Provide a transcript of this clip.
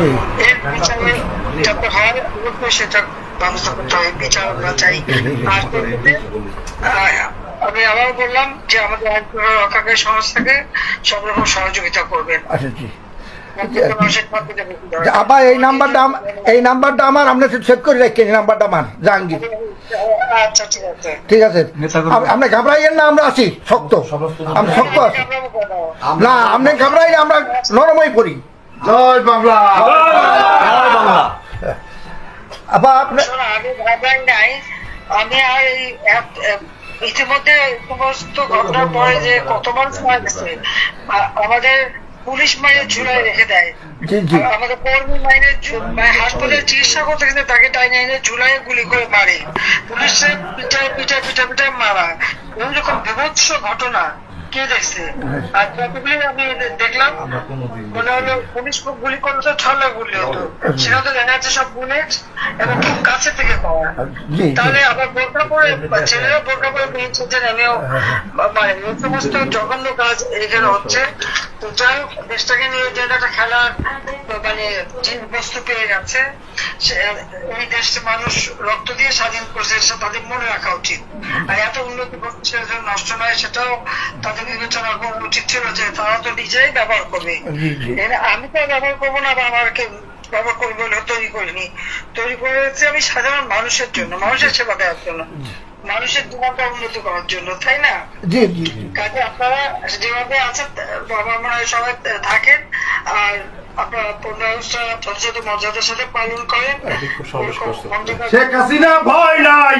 জি। এর বিচারে যাতে হয় অবশ্যই সেটা ব্যবস্থা করতে হবে বিচার আমরা চাই। আর আমি আবার বললাম যে আমাদের রক্ষাকারী সংস্থাকে সব রকম সহযোগিতা করবেন। আচ্ছা জি। আবার এই নাম্বারটা এই নাম্বারটা আমার আপনি সেভ করে রাখেন এই নাম্বারটা আমার জাহাঙ্গীর। আচ্ছা ঠিক আছে। আপনি ঘাবড়াইয়েন না আমরা আছি শক্ত। আমি শক্ত আছি না আপনি ঘাবড়াই আমরা নরমই পড়ি। জয় বাংলা। আবার আপনি শোনো, আমি নাই। আমি আর এই এক- এক- ইতিমধ্যে সমস্ত ঘটনার পরে যে কত মানুষ মারা গেছে আমাদের পুলিশ মাইনে ঝুলাই রেখে দেয়। আমাদের কর্মী মাইনে মানে হাসপাতালে চিকিৎসা করতে গেলে তাকে টাইনে এনে ঝুলাই গুলি করে মারে। পুলিশের পিঠায় পিঠায় পিঠা পিঠায় মারা। এরকম যখন বিভৎস ঘটনা। কে দেখছে? আর কতগুলি আমি দেখলাম মনে হলো পুলিশ খুব গুলি করল তো ছলা গুলি হতো সেটা তো দেখা যাচ্ছে সব বুলেট এবং খুব কাছে থেকে পাওয়া। তাহলে আবার বোরকা পরে ছেলেরা বোরকা পরে পেয়েছে যে আমিও মানে এই সমস্ত জঘন্য কাজ এখানে হচ্ছে। তো যাই হোক দেশটাকে নিয়ে যে একটা খেলার মানে যে বস্তু পেয়ে সে- এই দেশে মানুষ রক্ত দিয়ে স্বাধীন করছে সেটা তাদের মনে রাখা উচিত। আর এত উন্নতি করছে নষ্ট নয় সেটাও তাদের বিবেচনা করা উচিত ছিল যে তারা তো নিজেই ব্যবহার করবে। আমি তো ব্যবহার করব না বা আমাকে ব্যবহার করব বলে তৈরি করিনি। তৈরি করেছি আমি সাধারণ মানুষের জন্য মানুষের সেবা দেওয়ার জন্য। মানুষের জীবনটা উন্নত করার জন্য তাই না? জি জি কাজে আপনারা যেভাবে আছেন বাবা হয় সবাই থাকেন আর আপনারা যথাযথ মর্যাদার সাথে পালন করেন। শেখ হাসিনা ভয় নাই